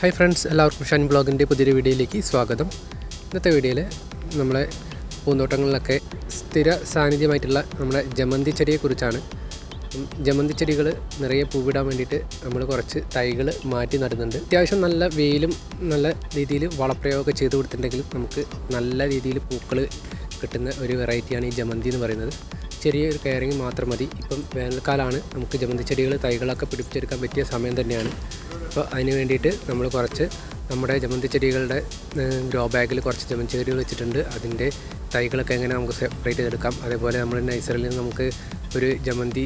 Hi friends എല്ലാവർക്കും ഷാൻ ബ്ലോഗിന്റെ പുതിയൊരു വീഡിയോയിലേക്ക് സ്വാഗതം. ഇന്നത്തെ വീഡിയോയിൽ നമ്മളെ പൂന്തോട്ടങ്ങളിലൊക്കെ സ്ഥിര സാന്നിധ്യമായിട്ടുള്ള നമ്മുടെ ജമന്തി ചെടിയെക്കുറിച്ചാണ്. ജമന്തി ചെടികൾ നിറയെ പൂവിടാൻ വേണ്ടിയിട്ട് നമ്മൾ കുറച്ച് തൈകൾ മാറ്റി നടുന്നുണ്ട്. അത്യാവശ്യം നല്ല വെയിലും നല്ല രീതിയിൽ വളപ്രയോഗമൊക്കെ ചെയ്ത് കൊടുത്തിട്ടുണ്ടെങ്കിൽ നമുക്ക് നല്ല രീതിയിൽ പൂക്കൾ കിട്ടുന്ന ഒരു വെറൈറ്റിയാണ് ഈ ജമന്തി എന്ന് പറയുന്നത്. ചെറിയൊരു കെയറിങ് മാത്രം മതി. ഇപ്പം വേനൽക്കാലമാണ് നമുക്ക് ജമന്തി ചെടികൾ തൈകളൊക്കെ പിടിപ്പിച്ചെടുക്കാൻ പറ്റിയ സമയം തന്നെയാണ്. അപ്പോൾ അതിന് വേണ്ടിയിട്ട് നമ്മൾ കുറച്ച് നമ്മുടെ ജമന്തി ചെടികളുടെ ഗ്രോ ബാഗിൽ കുറച്ച് ജമന്തി ചെടികൾ വെച്ചിട്ടുണ്ട്. അതിന്റെ തൈകളൊക്കെ എങ്ങനെ നമുക്ക് സെപ്പറേറ്റ് ചെയ്തെടുക്കാം. അതേപോലെ നമ്മൾ നഴ്സറിയിൽ നിന്ന് നമുക്ക് ഒരു ജമന്തി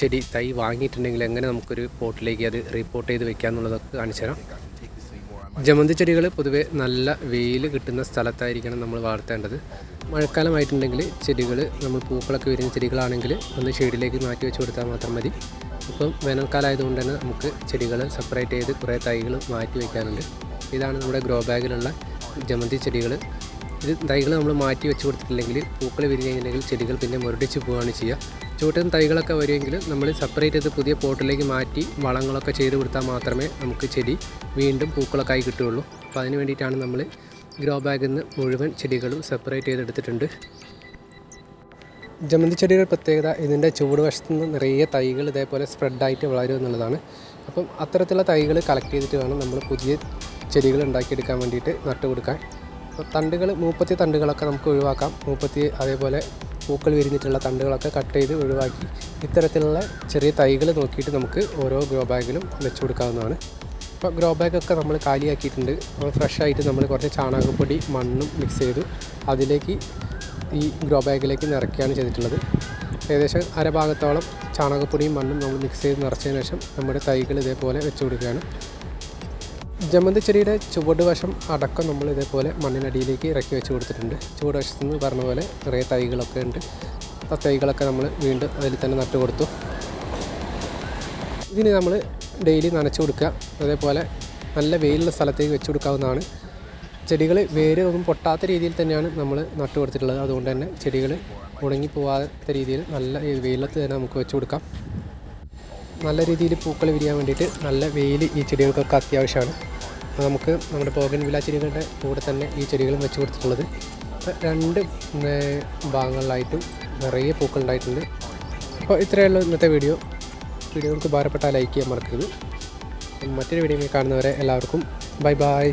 ചെടി തൈ വാങ്ങിയിട്ടുണ്ടെങ്കിൽ എങ്ങനെ നമുക്കൊരു പോട്ടിലേക്ക് അത് റീപോർട്ട് ചെയ്ത് വെക്കാം എന്നുള്ളതൊക്കെ കാണിച്ചു തരാം ജമന്തി ചെടികൾ പൊതുവേ നല്ല വെയിൽ കിട്ടുന്ന സ്ഥലത്തായിരിക്കണം നമ്മൾ വളർത്തേണ്ടത്. മഴക്കാലമായിട്ടുണ്ടെങ്കിൽ ചെടികൾ നമ്മൾ പൂക്കളൊക്കെ വരുന്ന ചെടികളാണെങ്കിൽ ഒന്ന് ഷെയ്ഡിലേക്ക് മാറ്റി വെച്ച് കൊടുത്താൽ മാത്രം മതി. ഇപ്പം വേനൽക്കാലമായതുകൊണ്ട് തന്നെ നമുക്ക് ചെടികൾ സെപ്പറേറ്റ് ചെയ്ത് കുറേ തൈകൾ മാറ്റി വയ്ക്കാനുണ്ട് ഇതാണ് നമ്മുടെ ഗ്രോ ബാഗിലുള്ള ജമന്തി ചെടികൾ ഇത് തൈകൾ നമ്മൾ മാറ്റി വെച്ച് കൊടുത്തിട്ടില്ലെങ്കിൽ പൂക്കൾ വിരിഞ്ഞ് കഴിഞ്ഞിട്ടുണ്ടെങ്കിൽ ചെടികൾ പിന്നെ മുരടിച്ച് പോവുകയാണ് ചെയ്യുക. നിന്ന് തൈകളൊക്കെ വരുമെങ്കിൽ നമ്മൾ സെപ്പറേറ്റ് ചെയ്ത് പുതിയ പോട്ടിലേക്ക് മാറ്റി വളങ്ങളൊക്കെ ചെയ്ത് കൊടുത്താൽ മാത്രമേ നമുക്ക് ചെടി വീണ്ടും പൂക്കളൊക്കെ ആയി കിട്ടുകയുള്ളൂ. അപ്പോൾ അതിന് വേണ്ടിയിട്ടാണ് നമ്മൾ ഗ്രോ ബാഗിൽ നിന്ന് മുഴുവൻ ചെടികളും സെപ്പറേറ്റ് ചെയ്തെടുത്തിട്ടുണ്ട് ജമന്തി ചെടിയുടെ പ്രത്യേകത ഇതിന്റെ ചുവട് വശത്ത് നിന്ന് നിറയെ തൈകൾ ഇതേപോലെ സ്പ്രെഡായിട്ട് വളരും എന്നുള്ളതാണ്. അപ്പം അത്തരത്തിലുള്ള തൈകൾ കളക്ട് ചെയ്തിട്ട് വേണം നമ്മൾ പുതിയ ചെടികൾ ഉണ്ടാക്കിയെടുക്കാൻ വേണ്ടിയിട്ട് നട്ടു കൊടുക്കാൻ അപ്പോൾ തണ്ടുകൾ മൂപ്പത്തി തണ്ടുകളൊക്കെ നമുക്ക് ഒഴിവാക്കാം. മൂപ്പത്തി അതേപോലെ പൂക്കൾ വിരിഞ്ഞിട്ടുള്ള തണ്ടുകളൊക്കെ കട്ട് ചെയ്ത് ഒഴിവാക്കി. ഇത്തരത്തിലുള്ള ചെറിയ തൈകൾ നോക്കിയിട്ട് നമുക്ക് ഓരോ ഗ്രോ ബാഗിലും വെച്ച് കൊടുക്കാവുന്നതാണ്. ഇപ്പോൾ ഗ്രോ ബാഗൊക്കെ നമ്മൾ കാലിയാക്കിയിട്ടുണ്ട്. അപ്പോൾ ഫ്രഷ് ആയിട്ട് നമ്മൾ കുറച്ച് ചാണകപ്പൊടി മണ്ണും മിക്സ് ചെയ്തു അതിലേക്ക് ഈ ഗ്രോ ബാഗിലേക്ക് നിറയ്ക്കുകയാണ് ചെയ്തിട്ടുള്ളത്. ഏകദേശം അരഭാഗത്തോളം ചാണകപ്പൊടിയും മണ്ണും നമ്മൾ മിക്സ് ചെയ്ത് നിറച്ചതിന് ശേഷം നമ്മുടെ തൈകൾ ഇതേപോലെ വെച്ച് കൊടുക്കുകയാണ്. ജമന്തി ചെടിയുടെ ചുവട് വശം അടക്കം നമ്മൾ ഇതേപോലെ മണ്ണിനടിയിലേക്ക് ഇറക്കി വെച്ച് കൊടുത്തിട്ടുണ്ട്. ചുവട് വശത്ത് നിന്ന് പറഞ്ഞ പോലെ നിറയെ തൈകളൊക്കെ ഉണ്ട്. ആ തൈകളൊക്കെ നമ്മൾ വീണ്ടും അതിൽ തന്നെ നട്ടു കൊടുത്തു. ഇതിന് നമ്മൾ ഡെയിലി നനച്ചു കൊടുക്കുക. അതേപോലെ നല്ല വെയിലുള്ള സ്ഥലത്തേക്ക് വെച്ച് കൊടുക്കാവുന്നതാണ്. ചെടികൾ വേര് ഒന്നും പൊട്ടാത്ത രീതിയിൽ തന്നെയാണ് നമ്മൾ നട്ടു കൊടുത്തിട്ടുള്ളത്. അതുകൊണ്ട് തന്നെ ചെടികൾ ഉണങ്ങി പോകാത്ത രീതിയിൽ നല്ല വെയിലത്ത് തന്നെ നമുക്ക് വെച്ച് കൊടുക്കാം. നല്ല രീതിയിൽ പൂക്കൾ വിരിയാൻ വേണ്ടിയിട്ട് നല്ല വെയിൽ ഈ ചെടികൾക്കൊക്കെ അത്യാവശ്യമാണ്. നമുക്ക് നമ്മുടെ പോകൻ വില ചെടികളുടെ കൂടെ തന്നെ ഈ ചെടികളും വെച്ച് കൊടുത്തിട്ടുള്ളത്. രണ്ട് ഭാഗങ്ങളിലായിട്ടും നിറയെ പൂക്കൾ ഉണ്ടായിട്ടുണ്ട്. അപ്പോൾ ഇത്രയേ ഉള്ളൂ ഇന്നത്തെ വീഡിയോ. വീഡിയോ നിങ്ങൾക്ക് ഉപകാരപ്പെട്ടാൽ ലൈക്ക് ചെയ്യാൻ മറക്കരുത്. മറ്റൊരു വീഡിയോ കാണുന്നവരെ എല്ലാവർക്കും ബൈ ബൈ.